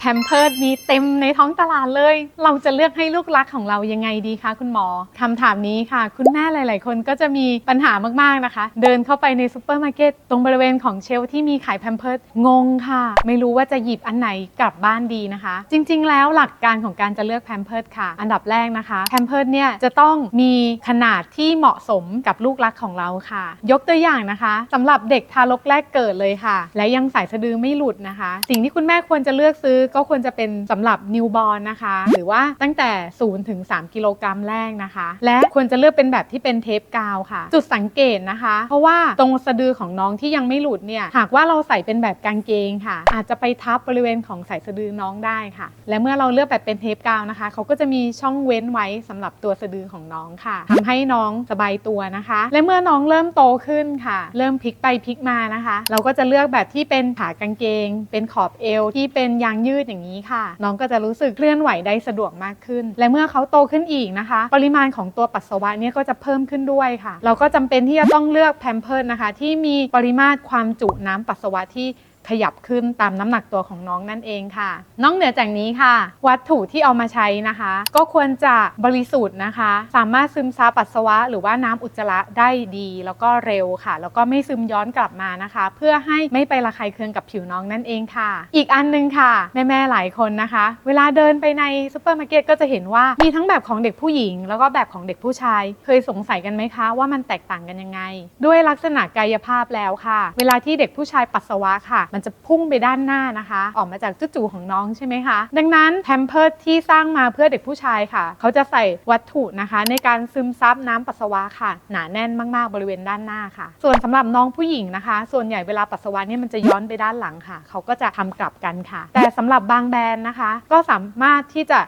แพมเพิร์ดมีเต็มในท้องตลาดเลย เราจะเลือกให้ลูกรักของเรายังไงดีคะคุณหมอคำถามนี้ค่ะ คุณแม่หลาย ๆ คนก็จะมีปัญหามาก ๆ นะคะ เดินเข้าไปในซูเปอร์มาร์เก็ตตรงบริเวณของเชลที่มีขายแพมเพิร์ดงงค่ะ ไม่รู้ว่าจะหยิบอันไหนกลับบ้านดีนะคะ จริง ๆ แล้วหลักการของการจะเลือกแพมเพิร์ดค่ะ อันดับแรกนะคะแพมเพิร์ดเนี่ยจะต้องมีขนาดที่เหมาะสมกับลูกรักของเราค่ะ ยกตัวอย่างนะคะสำหรับเด็กทารกแรกเกิดเลยค่ะ และยังสายสะดือไม่หลุดนะคะ สิ่งที่คุณแม่ควรจะเลือกซื้อก็ควรจะเป็นสำหรับนิวบอ r นะคะ หรือว่าตั้งแต่0ถึง3กิโลกรัมแรกนะคะ และควรจะเลือกเป็นแบบที่เป็นเทปกาวค่ะ จุดสังเกตนะคะ เพราะว่าตรงสะดือของน้องที่ยังไม่หลุดเนี่ยหากว่าเราใส่เป็นแบบกางเกงค่ะ อาจจะไปทับบริเวณของสายสะดือน้องได้ค่ะ และเมื่อเราเลือกแบบเป็นเทปกาวนะคะเขาก็จะมีช่องเว้นไว้สำหรับตัวสะดือของน้องค่ะทำให้น้องสบายตัวนะคะ และเมื่อน้องเริ่มโตขึ้นค่ะ เริ่มพลิกไปพลิกมานะคะ เราก็จะเลือกแบบที่เป็นขากางเกง เป็นขอบเอวที่เป็นยางยืดอย่างนี้ค่ะ น้องก็จะรู้สึกเคลื่อนไหวได้สะดวกมากขึ้น และเมื่อเขาโตขึ้นอีกนะคะ ปริมาณของตัวปัสสาวะเนี่ยก็จะเพิ่มขึ้นด้วยค่ะ เราก็จำเป็นที่จะต้องเลือกแพมเพิร์ดนะคะ ที่มีปริมาตรความจุน้ำปัสสาวะที่ ขยับขึ้นตามน้ำหนักตัวของน้องนั่นเองค่ะ นอกเหนือจากนี้ค่ะ วัตถุที่เอามาใช้นะคะ ก็ควรจะบริสุทธิ์นะคะ สามารถซึมซับปัสสาวะ หรือว่าน้ำอุจจาระได้ดี แล้วก็เร็วค่ะ แล้วก็ไม่ซึมย้อนกลับมานะคะ เพื่อให้ไม่ไประคายเคืองกับผิวน้องนั่นเองค่ะ อีกอันหนึงค่ะ แม่ๆหลายคนนะคะ เวลาเดินไปในซูเปอร์มาร์เก็ตก็จะเห็นว่ามีทั้งแบบของเด็กผู้หญิง แล้วก็แบบของเด็กผู้ชาย เคยสงสัยกันไหมคะว่ามันแตกต่างกันยังไง ด้วยลักษณะกายภาพแล้วค่ะ เวลาที่เด็กผู้ชายปัสสาวะค่ะมันจะพุ่งไปด้านหน้านะคะ ออกมาจากจุจูของน้องใช่ไหมคะ ดังนั้นแพมเพิร์ดที่สร้างมาเพื่อเด็กผู้ชายค่ะ เขาจะใส่วัตถุนะคะ ในการซึมซับน้ำปัสสาวะค่ะ หนาแน่นมากๆบริเวณด้านหน้าค่ะ ส่วนสำหรับน้องผู้หญิงนะคะ ส่วนใหญ่เวลาปัสสาวะเนี่ยมันจะย้อนไปด้านหลังค่ะ เขาก็จะทำกลับกันค่ะ แต่สำหรับบางแบรนด์นะคะ ก็สามารถที่จะ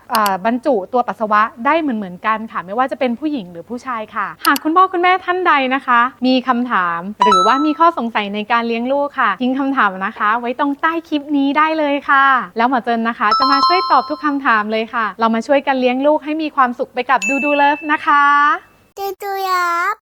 บรรจุตัวปัสสาวะได้เหมือนเหมือนๆกันค่ะ ไม่ว่าจะเป็นผู้หญิงหรือผู้ชายค่ะ หากคุณพ่อคุณแม่ท่านใดนะคะ มีคำถามหรือว่ามีข้อสงสัยในการเลี้ยงลูกค่ะทิ้งคำถามนะนะคะ ไว้ตรงใต้คลิปนี้ได้เลยค่ะ แล้วหมอเจินนะคะ จะมาช่วยตอบทุกคำถามเลยค่ะ เรามาช่วยกันเลี้ยงลูกให้มีความสุขไปกับดูดูเลิฟนะคะ ดูดูยับ